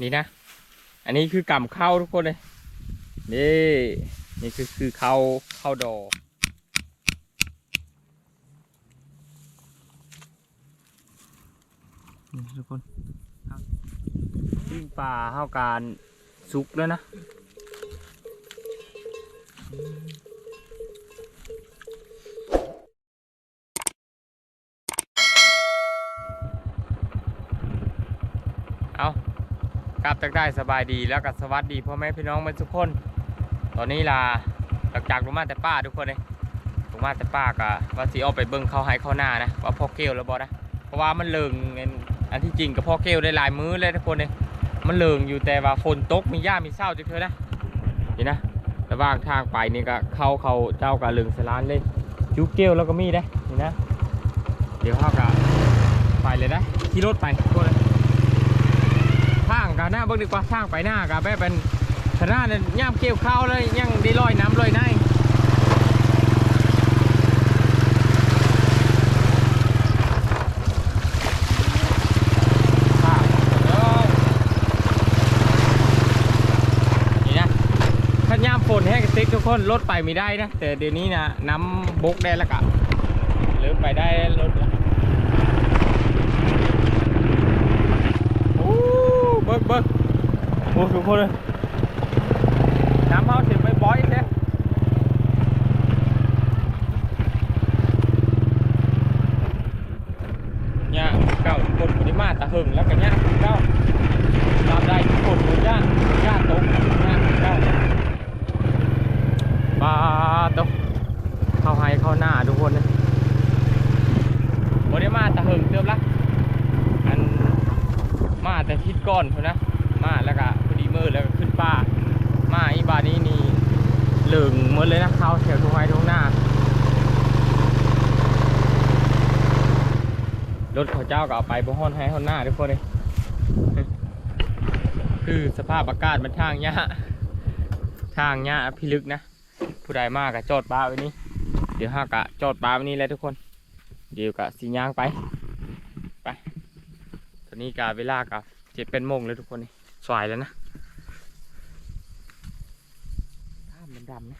นี่นะ อันนี้คือก่ำเข้าทุกคนเลย นี่นี่คือคือเข้าเข้าดอกนี่ทุกคนปิ้งปลาเข้าการสุกแล้วนะ กลับจากได้สบายดีแล้วก็สวัสดีพ่อแม่พี่น้องทุกคน ตอนนี้ล่ะหลังจากลงมาแต่ป้าทุกคนเลยลงมาแต่ป้าก็ว่าสิเอาไปเบิ้งเข้าให้เข้าหน้านะว่าพ่อเกลแล้วบอนะเพราะว่ามันเลิงอันที่จริงกับพ่อเกลได้หลายมื้อเลยทุกคนเลยมันเลิงอยู่แต่ว่าฝนตกมีหญ้ามีเศร้าจังเถอนะนี่นะระหว่างทางไปนี่ก็เข้าเขาเจ้ากับเลิงสลานเลยจุกเกลแล้วก็มีได้นี่นะ เดี๋ยวเขาก็ไปเลยนะขี่รถไปทุกคนเลย หน้าเบิ่งดีกว่าทางไปหน้ากันแบบเป็นขนาดนั้นย่ามเกี่ยวข้าวเลยยังได้ลอยน้ำลอยในนี่นะถ้าย่างฝนให้ติดทุกคนรถไปไม่ได้นะ แต่เดี๋ยวนี้นะน้ำบกได้แล้วกะเริ่มไปได้รถแล้ว โอ้ เบิกเบิกโอ้ทุกคนเลยน้ำเขาถึงไปบ่อยเลยเนี่ยเก้าทุกคนปริมาตะหึงแล้วกันเนี่ยเก้าตามได้ทุกคนเลยย่างย่างตกย่างเก้าปลาตกเข้าให้เข้าหน้าทุกคนเลยปริมาตะหึงเติมละ มาแต่ทิศก้อนเขานะมาแล้วก็พอดีมือแล้วก็ขึ้นป้ามาอีบานี้นี่เหลืองหมดเลยนะเข้าแถวทุ่งไม้ทุ่งหน้ารถเขาเจ้าก็เอาไปบ่ฮ้อนให้ฮ้อนหน้าทุกคนเลยคือสภาพอากาศมันทางยะทางยะพิลึกนะ ผู้ใดมากก็จอดป้าไว้นี่เดี๋ยวห้ากะจอดป้าไว้นี่แหละทุกคน เดี๋ยวกะสีย่างไป อนนี้กาเวลากาเจ็ดเป็นโมงเลยทุกคนนี่สวยแล้วนะข้ามมันดำนะ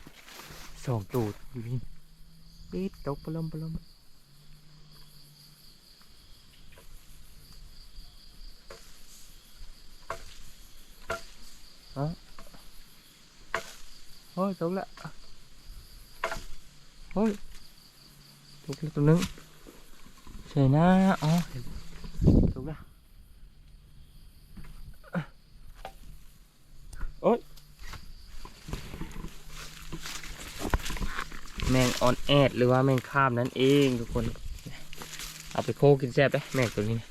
สองตูดอยู่นี่ปิดตกปลมปลมฮะเฮ้ยตกละเฮ้ยตกล้วตัวนึงใช่นะอ๋อตกละ แมงออนแอดหรือว่าแมงข้ามนั่นเองทุกคน เอาไปโคกินแซ่บได้แมงตัวนี้นะ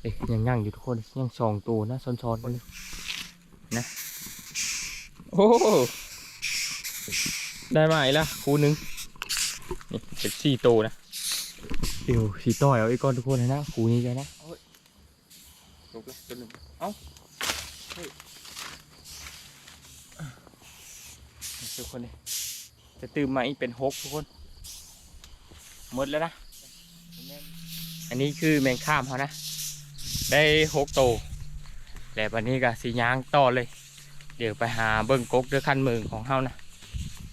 เอ้ยยังย่างอยู่ทุกคนยังสองตัวนะซ้อนๆกันเลยนะ โอ้ได้มาอีกแล้วคูหนึ่งนี่เป็นสี่ตัวนะเดี๋ยวสี่ต่อยเอาอีกก้อนทุกคนนะคูนี้กันนะโอ้ยตกแล้วตัวหนึ่งเอ้า ทุกคนนี่ จะตื่นมาอีกเป็นหกทุกคนหมดแล้วนะ อันนี้คือแมงข้ามเขานะ ได้หกโตแต่วันนี้ก็สียางต่อเลย เดี๋ยวไปหาเบิ้งกกด้วยคันมือของเขานะ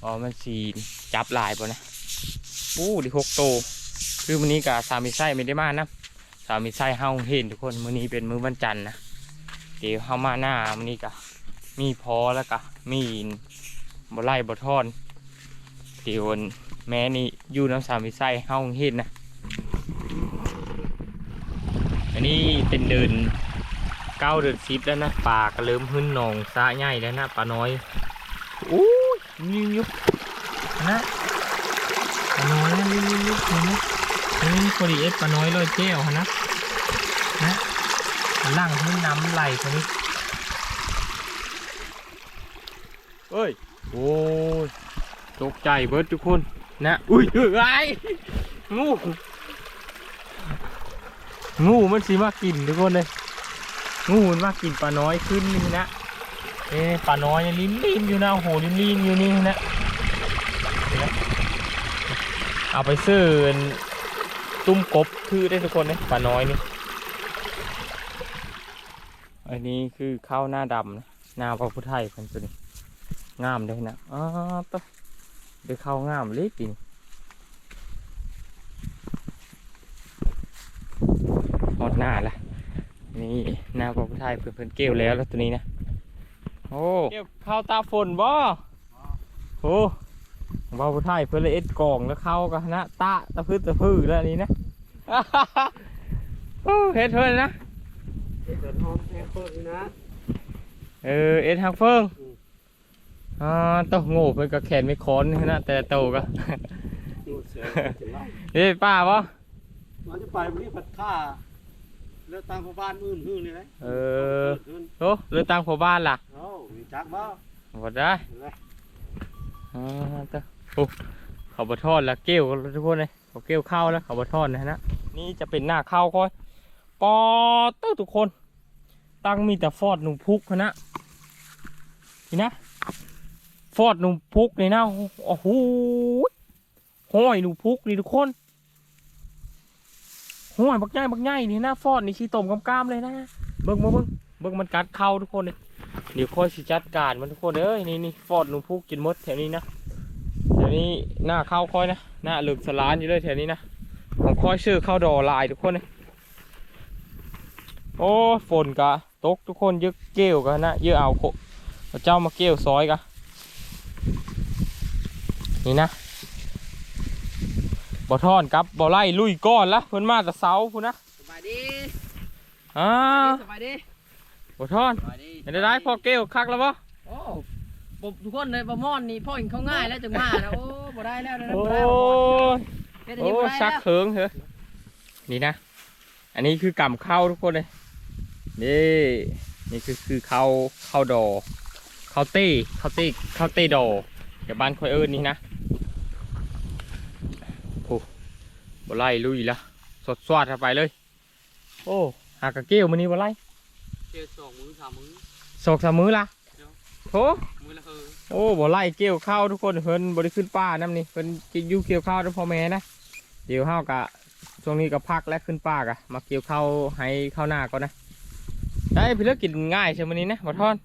อ๋อมันสีจับหลายป่ะนะอู้ดิหกโต คือวันนี้กับสามีไส้ไม่ได้มานะสามีไส้เฮาเห็นทุกคนมื้อนี้เป็นมื้อวันจันทร์นะเดี๋ยวเฮามาหน้ามื้อนี้ก็มีพอแล้วก็มีบ่ไล่บ่ทอน เดี๋ยวแม่นี่อยู่น้ำสามวิไส้เฮาเห็นนะ อันนี้เป็นเดินเก้าเดินซิปแล้วนะปลาก็เริ่มหึ้นหนองสะใหญ่แล้วนะปลาน้อยอู้ยยิ้มยุบนะปลาน้อยนะยิ้มยิ้มยุบเห็นไหมนี่พอดีเอสปลาน้อยลอยเจ้วนะนะล่างหึ้นน้ำไหลคนนี้เอ้ยโอ้ย ตกใจเบิดทุกคนนะ อุ้ยเอ้ยไอ้งู งูมันสีมากินทุกคนเลย งูมันมากินปลาน้อยขึ้นนี่นะเอ๊ะปลาน้อยยังลิ้นลิ้นอยู่นะโอ้โหลิ้นลิ้นอยู่นี่นะเห็นไหมเอาไปซื้อตุ้มกบคือได้ทุกคนเลยปลาน้อยนี่ อันนี้คือข้าวหน้าดำนะหน้าพระพุทธไทยเพิ่นตัวนี้งามเลยนะอ๋อปะ เดี๋ยวข้าวงามเล็กจริงหอดหน้าละนี่หน้าพระพุทธไทยเพิ่นเพิ่นเกลียวแล้วแล้วตัวนี้นะโอ้เกี่ยวข้าวตาฝนบ่โอ้พระพุทธไทยเพิ่นเลยเอ็ดกล่องแล้วเข้ากับนะตะตะพื้นตะพื้นแล้วอันนี้นะโอ้เฮ็ดเพิ่นนะเดินห้องแค่เปิดนี่นะเออเอ็ดฮักเฟิง อืมอ่าโตะโง่เพิ่นก็แขนไม่ค้อนนี่นะแต่โตก็ ดูเสือจะเล่าเฮ้ยป้าบ่เราจะไปวันนี้ผัดข้าเลือกตั้งผู้บ้านมื่นหื้อนี่เลยเออโอ้เลือกตั้งพ่อบ้านล่ะโอ้มีจักบ่บ่ได้เห็นไหมอ่าโตะโอ้เขาบ่ทอดแล้วเกลียวทุกคนเลยเขาเกลียวข้าวแล้วเขาบ่ทอดนะนะนี่จะเป็นหน้าข้าวค่อยปอโตะทุกคน ตั้งมีแต่ฟอดหนูพุกนะนี่นะ ฟอดหนูพุกนี่นะโอ้โหห้อยหนูพุกนี่ทุกคนโอ้ยบักใหญ่บักใหญ่นี่นะฟอดนี่ขี้ตมกำกามเลยนะเบิ่งมาเบิ่งเบิ่งมันกัดเข้าทุกคนเลยเดี๋ยวค่อยสิจัดการมันทุกคนเอ้ยนี่นี่ฟอดหนูพุกกินมดแถวนี้นะแถวนี้หน้าเข้าค่อยนะหน้าเหลือกสลานอยู่เลยแถวนี้นะผมค่อยชื่อเข้าดอลายทุกคนเลยโอ้ฝนกะตกทุกคนเยอะเกลียวกันนะเยอะเอาโคเอาเจ้ามาเกลียวซอยกะ นี่นะบ่ทอนครับบ่ไล่ลุยก้อนละเพิ่นมาแต่เสาพุ่นนะสบายดีอ่าสบายดีบ่ทอนสบายดีเห็นได้พอเกลียวคักแล้วบ่โอ้ผมทุกคนเลยบะม่อนนี่พ่อเห็นเขาง่ายแล้วจึงมาแล้วโอ้บ่ได้แล้วนะโอ้บ่ได้บ่ม่อนเฮ็ดอันโอ้นี้บ่ได้ชักแล้วเขิงเหรอนี่นะ อันนี้คือกำเข้าทุกคนเลยนี่นี่คือคือเข้าเข้าดอเข้าเต้เข้าเต้เข้าเต้ดอเดี๋ยวบ้านคอยเอิญนี่นะโอ้ บ่ไล่ลุยละสดสวดเข้าไปเลย โอ้หากระเกี้ยวมันนี่บ่ไล่เจอสองมือสามมือสอกสามมือละโถมือละเออโอ้บ่ไล่เกี่ยวข้าวทุกคนเพิ่นบ่ได้ขึ้นป้าน้ำนี่เพิ่นกินอยู่เกี่ยวข้าวด้วยพ่อแม่นะเดี๋ยวเฮากะช่วงนี้ก็พักและขึ้นป้ากะมาเกี่ยวข้าวให้ข้าวหน้าก่อนนะได้พี่เลิกกินง่ายใช่ไหมอนี้นะบ่ทอน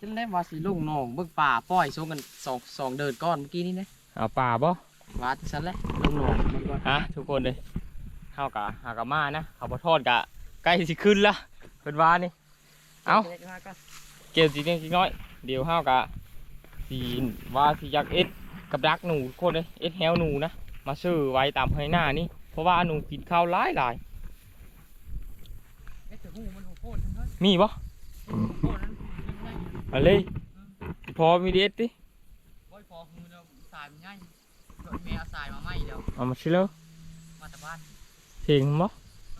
จำได้ว่าสิลุงน้องเบิ่งป่าปล่อยส่งกันสองสองเดินก้อนเมื่อกี้นี่นะเอาป่าบ่ ว่าจังซั่นแหละลุงน้องมันก็ฮะทุกคนเลยเฮากะหากะมานะเขาบ่ทอดกะใกล้สิขึ้นละเพิ่นวานี่เอ้าเกี่ยวสิเล็กสิน้อยเดี๋ยวเฮากะสิว่าสิอยากเอ็ดกับดักหนูทุกคนเลยเอ็ดแฮวหนูนะมาซื้อไว้ตามให้หน้านี่เพราะว่าหนูกินข้าวหลายหลายมีปะโคตรพอมีเด็ดดิพอคือเราสายง่าย แม่เอาสายมาไหม้แล้วเอามาชิเลอมาแต่บ้านเพียงปะ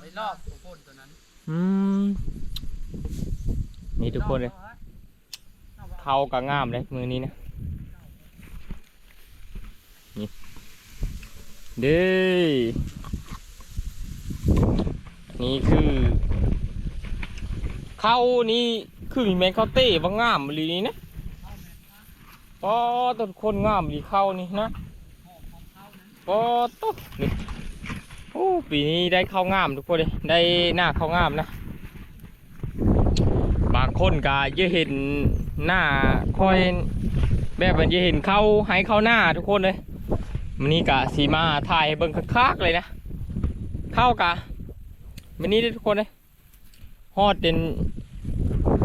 ไปลอกโคตรตัวนั้นอืมนี่ทุกคนเลยเขากะงามเลยมือนี้นะนี่เด้นี่คือเข้านี่คือมีแมงเข้าเต้ว่างามเลยนี่นะก็ต้นคนงามดีเข้านี่นะ ก็ต้นนี่โอ้ปีนี้ได้ข้าวงามทุกคนเลยได้หน้าข้าวงามนะ บางคนก็จะเห็นหน้าคอยแบบมันจะเห็นเข้าให้เข้าหน้าทุกคนเลยมันนี้กะสีมาถ่ายเบิ่งคักๆเลยนะเข้ากะมันนี้ได้ทุกคนเลยฮอดเป็น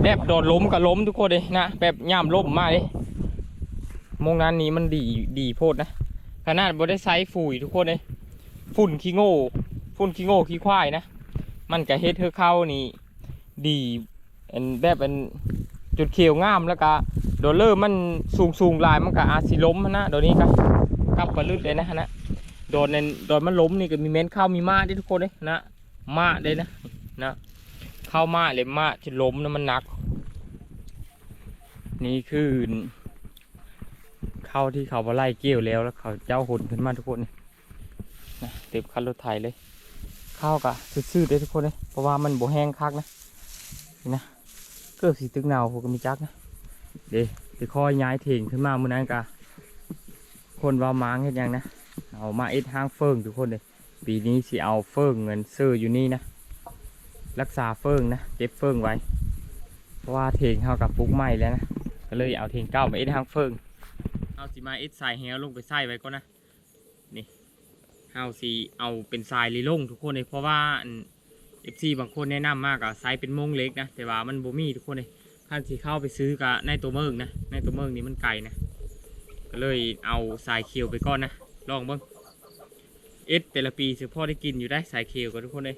แบบโดนล้มกับล้มทุกคนเลยนะแบบย่ามล้มมากเลยมงนั้นนี้มันดีดีโพดนะ ขนาดบ่ได้ใช้ฝุ่ยทุกคนเลยฝุ่นขี้โง่ฝุ่นขี้โง่ขี้ควายนะ มันก็เฮ็ดให้เข้านี่ดีอันแบบอันจุดเขียวงามแล้วก็โดนเลอร์มันสูงสูงๆลายมันก็อาจสิล้มนะเดี๋ยวนี้ก็กลับมาลึดเลยนะฮะนะโดนในโดนมันล้มนี่ก็มีเม้นเข้ามีมาที่ทุกคนเลยนะมาเลยนะนะเข้ามาเลยมาจะล้มนะมันหนัก นี่คือ เข้าที่เขาบาไล่เกี่ยวแล้วแล้วเขาเจ้าหุ่นขึ้นมาทุกคนนี่นะเต็มคันรถไถเลยข้าวกะซื่อๆได้ทุกคนเลยเพราะว่ามันบ่แห้งคักนะนี่นะเกือบสีตึกหนาวผมก็มีจักนะเดี๋ยวเดี๋ยวคอยย้ายเถงขึ้นมาเมื้อนั้นกะคนว่าม้างเฮ็ดหยังนะเอามาเอ็ดห้างเฟิงทุกคนเลยปีนี้สิเอาเฟิงเงินซื้ออยู่นี่นะรักษาเฟิงนะเก็บเฟิงไว้เพราะว่าเทงเขากับปลุกใหม่แล้วนะก็เลยเอาเทงเก้ามาเอ็ดทางเฟิง เอาสิมาเอ็ดทรายแฮวลงไปใส่ไว้ก่อนนะนี่เฮาสิเอาเป็นทรายลีลงทุกคนเลยเพราะว่าเอฟซีบางคนแนะนำมากอะไซส์เป็นโมงเล็กนะแต่ว่ามันบ่มีทุกคนเลยท่านสิเข้าไปซื้อกับในตัวเมืองนะในตัวเมืองนี้มันไกลนะก็เลยเอาทรายเคียวไปก่อนนะลองบิ่งเอ็ดแต่ละปีสิพ่อได้กินอยู่ได้ทรายเคียวกันทุกคนเลย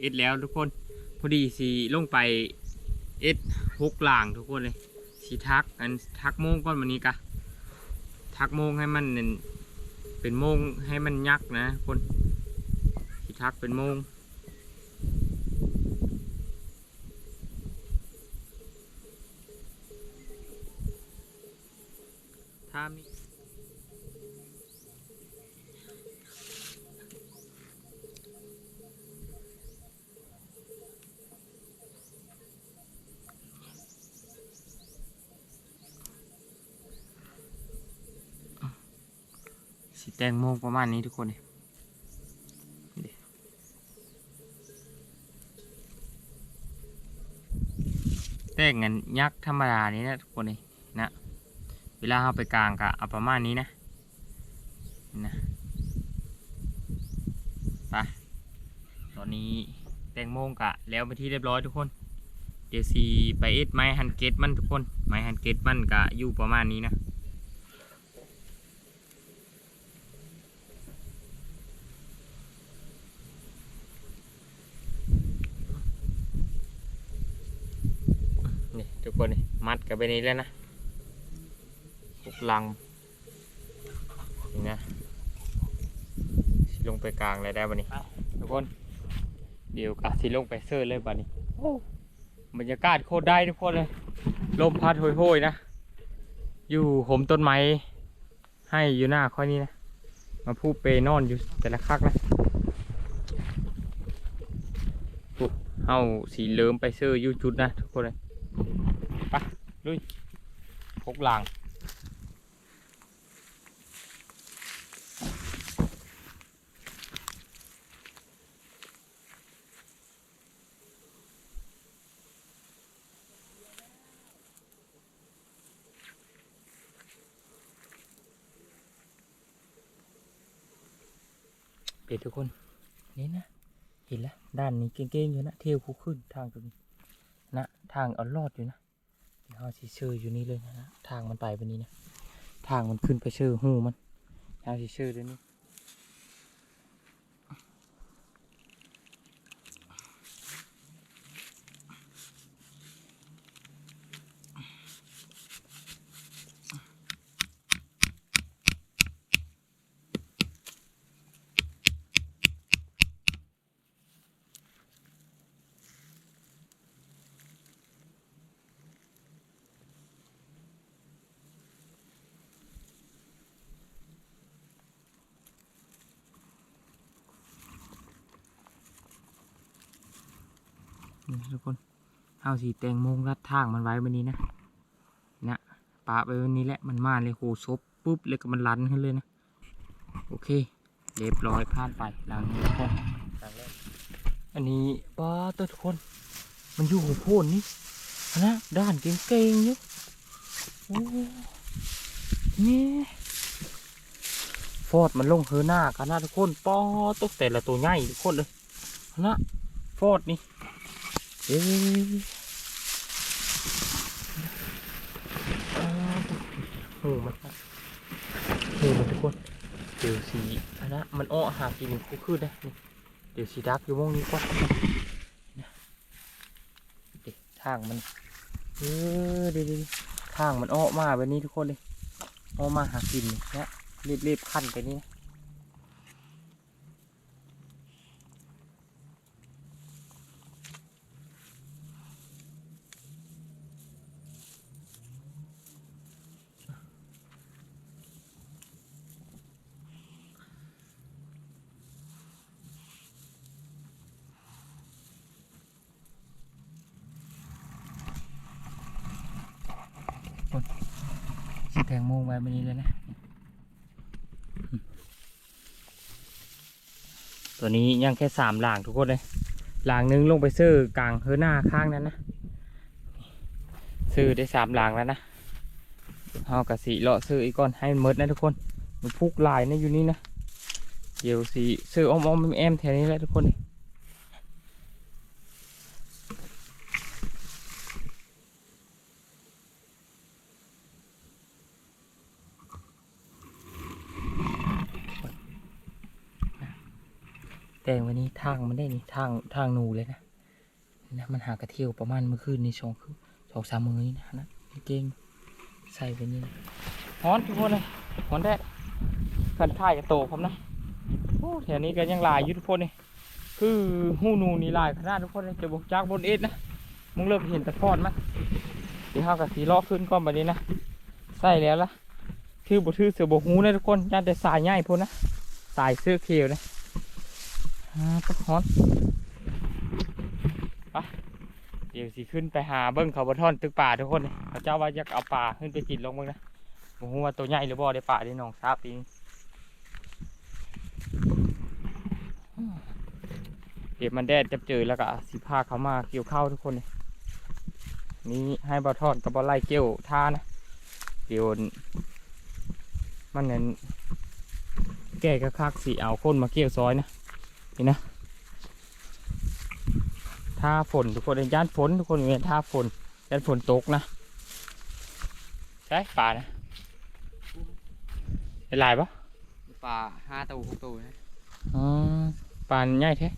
เอ็ดแล้วทุกคน พอดีสีลงไปเอ็ดหกหลางทุกคนเลยสีทักอันทักโมงก่อนวันนี้กะทักโมงให้มันเป็นโมงให้มันยักนะคนสีทักเป็นโมงถ้ามี สีแตงโมงประมาณนี้ทุกคนนี่นี่แตงเงินยักษ์ธรรมดานี้นะทุกคนนี่นะ เวลาเอาไปกลางกะเอาประมาณนี้นะนี่ะไปตอนนี้แตงโมงกะแล้วไปที่เรียบร้อยทุกคน เดี๋ยวสีไปเอ็ดไม้ฮันเกตมันทุกคน ไม้ฮันเกตมันกะอยู่ประมาณนี้นะ นี่ทุกคนนี่มัดกับไปนี้แล้วนะหุกลังนี่นะสิลงไปกลางเลยได้บันนี้ทุกคนเดี๋ยวกะสิลงไปเซอร์เลยบันนี้โอ้บรรยากาศโคตรได้ทุกคนเลยลมพัดโหยๆนะ อยู่ห่มต้นไม้ให้อยู่หน้าค่อยนี้นะ มาพูดเปนอนอยู่แต่ละคักนะโอ้เฮาสีเหลิมไปเซอร์อยู่จุดนะทุกคนเลย ไปลุยพกลางเด็ดทุกคนนี่นะเห็นแล้วด้านนี้เก่งๆอยู่นะเที่ยวคู่ขึ้นทางตรงนี้นะทางเอารอดอยู่นะ เขาสิชื่ออยู่นี่เลยนะทางมันไปแบบนี้นะทางมันขึ้นไปชื่อหูมันเขาสิชื่อเดี๋ยวนี้ ทุกคนเอาสีแตงโมงรัดทางมันไว้แบบนี้นะนะปะไปแบบนี้แหละมันมาเลยโหซบปุ๊บเลยก็มันลันขึ้นเลยนะ โอเคเรียบร้อยผ่านไปหลังนี้ทุกคนหลังแรกอันนี้ป้าตัวทุกคน มันอยู่หัวโพนนี่นะด้านเก่งๆอยู่โอ้นี่ฟอดมันลงเฮอหน้ากันนะทุกคนป้อตกแต่ละตัวใหญ่ทุกคนเลยนะฟอดนี่ เอ๊ะอ้าวโอ้มันโอ้มันทุกคนเดี๋ยวสีอันนะมันอ้อหากินคู่คืนได้นี่เดี๋ยวสีดักอยู่วงนี้ก่อนนะเด็กทางมันเออดีดีทางมันอ้อมาแบบนี้ทุกคนเลยอ้อมาหากินนี่นะรีบๆขั้นไปนี่นะ แตงโมไว้แบบนี้เลยนะ ตัวนี้ยังแค่สามหลางทุกคนเลยหลางหนึงลงไปซื้อกลางเฮือหน้าข้างนั้นนะซื้อได้สามหลางแล้วนะเอากระสีเลาะซื้ออีกก่อนให้มันมดนะทุกคนมันพุกลายนะอยู่นี่นะเดี๋ยวสีซื้ออ้อมมๆแอมแถวนี้แหละทุกคนนี่ แต่วันนี้ทางมันได้นี่ทางทางหนูเลยนะนะมันหากระเที่ยวประมาณเมื่อคืนในสองคืนสองสามมือนี่นะนะเก่งใส่ไปนี่ฮ้อนทุกคนเลยฮ้อนแดดคันท่ายกระโตผมนะโอ้แถวนี้ก็ยังลายอยู่ทุกคนนี่คือหูนูนี่ลายขนาดทุกคนเลยจะบกจากบนเอ็ดนะมึงเริ่มเห็นตะพอนมั้ยเดี๋ยวเฮากับสีล้อขึ้นก่อนแบัดนี้นะใส่แล้วล่ะทื่อบทื่อเสือบกหูนะทุกคนย่านแต่สายง่ายพุ่นนะสายเสื้อเขียวนะ อ่าตะพอนไปเดี๋ยวสิขึ้นไปหาเบิ้งเขาบท่อนตึกป่าทุกคนเขาเจ้าว่าอยากเอาป่าขึ้นไปกินลงมึงนะบ่ฮู้ว่าตัวใหญ่หรือบ่ได้ป่าได้น้องทราบปีนเดี๋ยวมันแดดจะเจอแล้วก็สิพาเขามาเกี่ยวข้าวทุกคนนี่ให้บอทอดกับบอไล่เกี่ยวท่านะเดี๋ยวมันนั้นแก่ก็คักสีเอาคนมาเกี่ยวซอยนะ นี่นะท่าฝนทุกคนเองย่านฝนทุกคนเห็นท่าฝนย่านฝนตกนะใช่ป่านะเป็นลายปะปลาห้าตัวหกตัวนะอ๋อป่านใหญ่แท้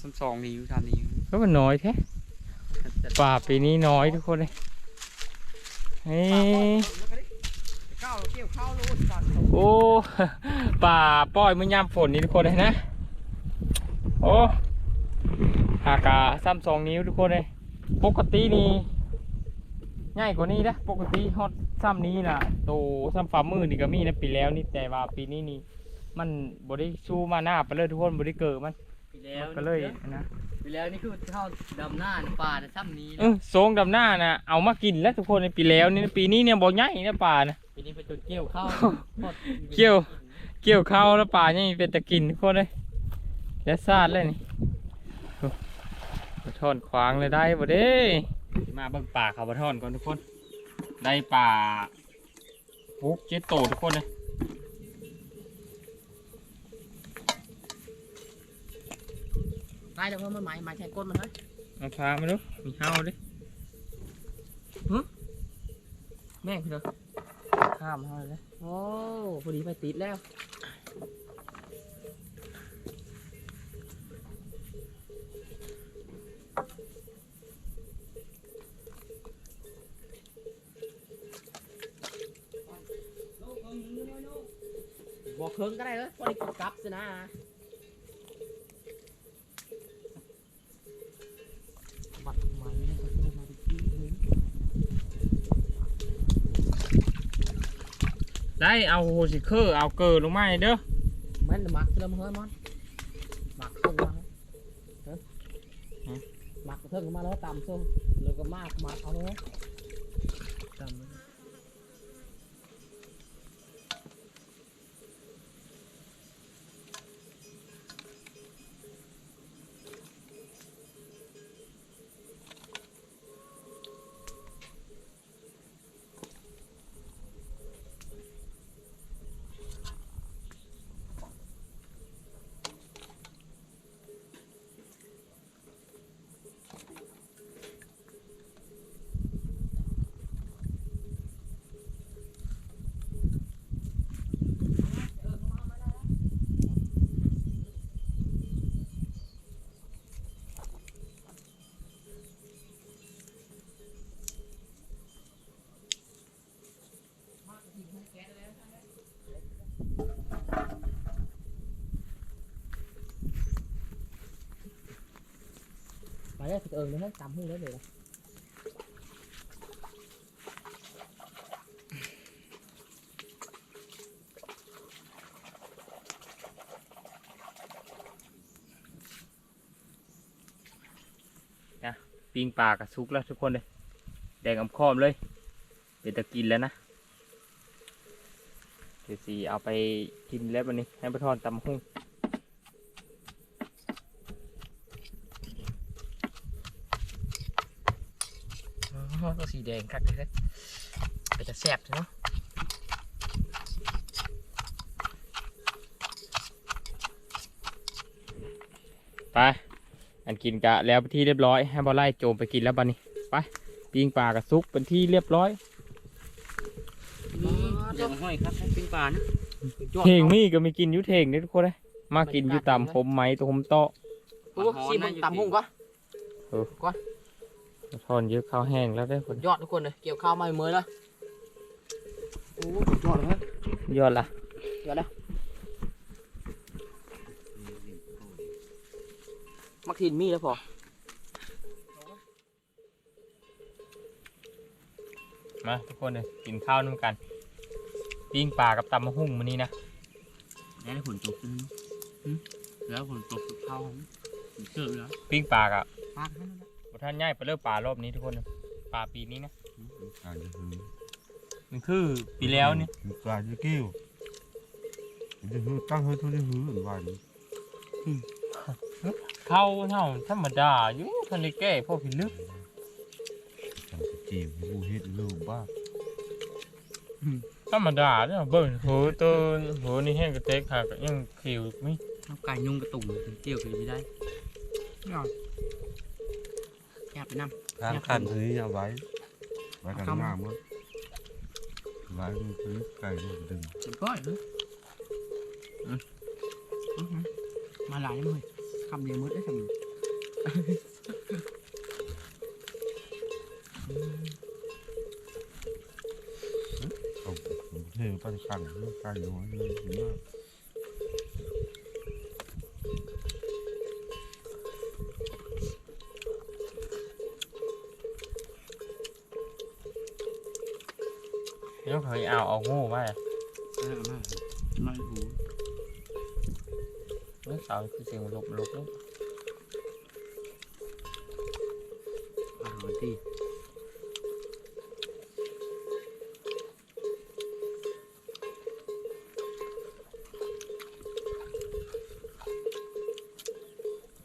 ซ้ำสองนิ้วสามนิ้วก็มันน้อยแท้ป่าปีนี้น้อยทุกคนเลยเฮ้ยข้าวเกี่ยวข้าวลูกสัตว์โอ้ป่าป้อยมันยามฝนนี่ทุกคนเลยนะ โอ้หากะซ้ำสองนิ้วทุกคนเลยปกตินี่ง่ายกว่านี้นะปกติฮอตซ้ำนี้นะโตซ้ำฝ่ามือนี่ก็มีนะปีแล้วนี่แต่ว่าปีนี้นี่ มันบได้สู้มาหน้าไปเลยทุกคนบได้เกิดมันปีแล้วมันก็เลยนะปีแล้วนี่คือข้าวดำหน้าปลาแต่ซ้ำนี้เออโซงดำหน้านะเอามากินแล้วทุกคนในปีแล้วนี่ปีนี้เนี่ยบ่ใหญ่นะป่านะปีนี้เป็นจุดเกี่ยวข้าวเกี่ยวเกี่ยวข้าวแล้วป่ายังมีเป็นตะกินทุกคนเลย แค่ซาดเลยนี่โอ้บะทอนขวางเลยได้บ่เด้ มาเบิ่งป่าเขาบะทอนก่อนทุกคน ได้ป่าปุ๊กเจ็ดโตทุกคนเลยได้แล้วเพราะมันหมายหมายแทนก้นมันนะเอาพามาดูมีเฮาเด้แม่งคือเด้อข้ามเฮาเลยโอ้พอดีไปติดแล้ว เคิงก็ได้เลยพอดีกดกลับสินะบัตรไม้เนี่ยเขาจะมาดูที่นึงได้เอาโฮสิเคอร์เอาเกิร์ลงมาให้เด้อมันหมักเริ่มเฮ้ยมันหมักส้มมาเฮ้ยหมักเพิ่งมาแล้วตำส้มแล้วก็มากหมักเอาเลย ไปเลยเออเลยให้ตำหุ้งได้เลยปิ้งปลากับซุกแล้วทุกคนเลยแดงอำคอมเลย เป็นตะกินแล้วนะเดี๋ยวสีเอาไปกินแล้ววันนี้ให้ปลาทอนตำหุ้งอ๋อตัว สีแดงคักเลยไปจะแซ่บเนาะไปอันกินกะแล้วเป็นที่เรียบร้อยให้บอไล่โจมไปกินแล้วบันนี้ไปปิ้งปลากระซุกเป็นที่เรียบร้อยเดี๋ยวห้อยครับให้ปิ้งปลานะเทงมี่ก็มีกินอยุเทงนี่ทุกคนเลยมากินอยู่ตามผมไหมตัวผมโตะโอ้ซีมันตำหุ่งก็ ทอนเยอะข้าวแห้งแล้วได้อคนยอดทุกคนเลยเกี่ยวข้าวมาเมื่อแล้วโอ้สุดยอดเลยยอดละเดี๋ยวแล้วมักทินมีแล้วพอมาทุกคนเลยกินข้าวน้ำกันปิ้งปลากับตำมะฮุ่งมันนี้นะแล้วฝนตกขึ้นแล้วฝนตกเข้าเชื่อแล้วปิ้งปลากับปากนั่นแหละบ ท่านย่ายไปเลิกปลารอบนี้ทุกคนเลยปลาปีนี้นะการจะหือมันคือปีแล้วนี่คือการจะกิ้วจะหือตั้งให้ทุกที่หือหรือวันเข้าเท่าธรรมดาอยู่ทันได้แก้พวกผิดลึกทำสจีบให้ผู้เฮ็ดลูกบ้าธรรมดาเนี่ยเบิ่งโหตัวโหนี่แห้งกระเตกหากยังขิวมีน้ำไก่ยุ่งกระตุ่มเกี่ยวกันไม่ได้ ยอดแคบไปน้ำทางขันนี้เอาไว้ไว้กันหน้ามั้งไว้มันคือไก่มันดึงเป็นก้อยเลยมาหลายเลยคำเดียวมืดได้คำเอาเทปั้นขันไก่น้อยเยถึงว่ายังเคยเอาเอางูไว้ไม่หูเมื่อเสาร์คือเสียงลบลบลบอาหารที่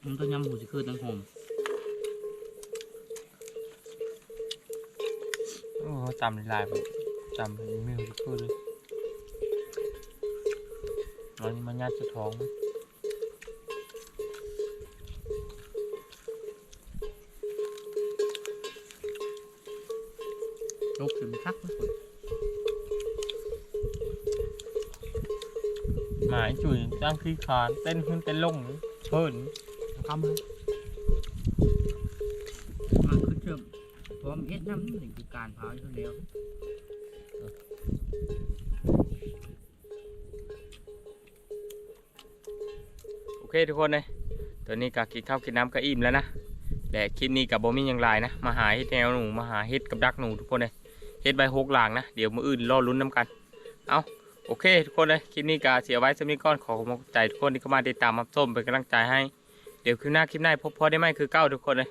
มันต้องยำหูสิคือตั้งหอมโอ้จำในลายไป จำเป็นไม่รู้จะพูดเลยมันมันยัดจะท้องมั้ยลูกถึงคักนะคนหมายจุ๋ยจ้างขี้ขานเต้นขึ้นเต้นลงเพิ่นคำเลยมาคือเชื่อมพร้อมเอ็ดน้ำนี่คือการพาอยู่คนเดียว เคทุกคนเลยตอนนี้กากินข้าวกินน้ำก็อิ่มแล้วนะและคลิปนี้กับโบมี่ยังไลายนะมาหาเฮ็ดแนวหนูมาหาเฮ็ดกับดักหนูทุกคนเลยเฮ็ดใบหกหลางนะเดี๋ยวมืออื่นรอลุ้นน้ำกันเอาโอเค ทุกคนเลยคลิปนี้กาเสียไว้สำนี้ก้อนขอขอบใจทุกคนที่เข้ามาติดตามมาส้มเป็นกำลังใจให้เดี๋ยวคลิปหน้าคลิปหน้าพบพอได้ไหมคือเก้าทุกคนเลย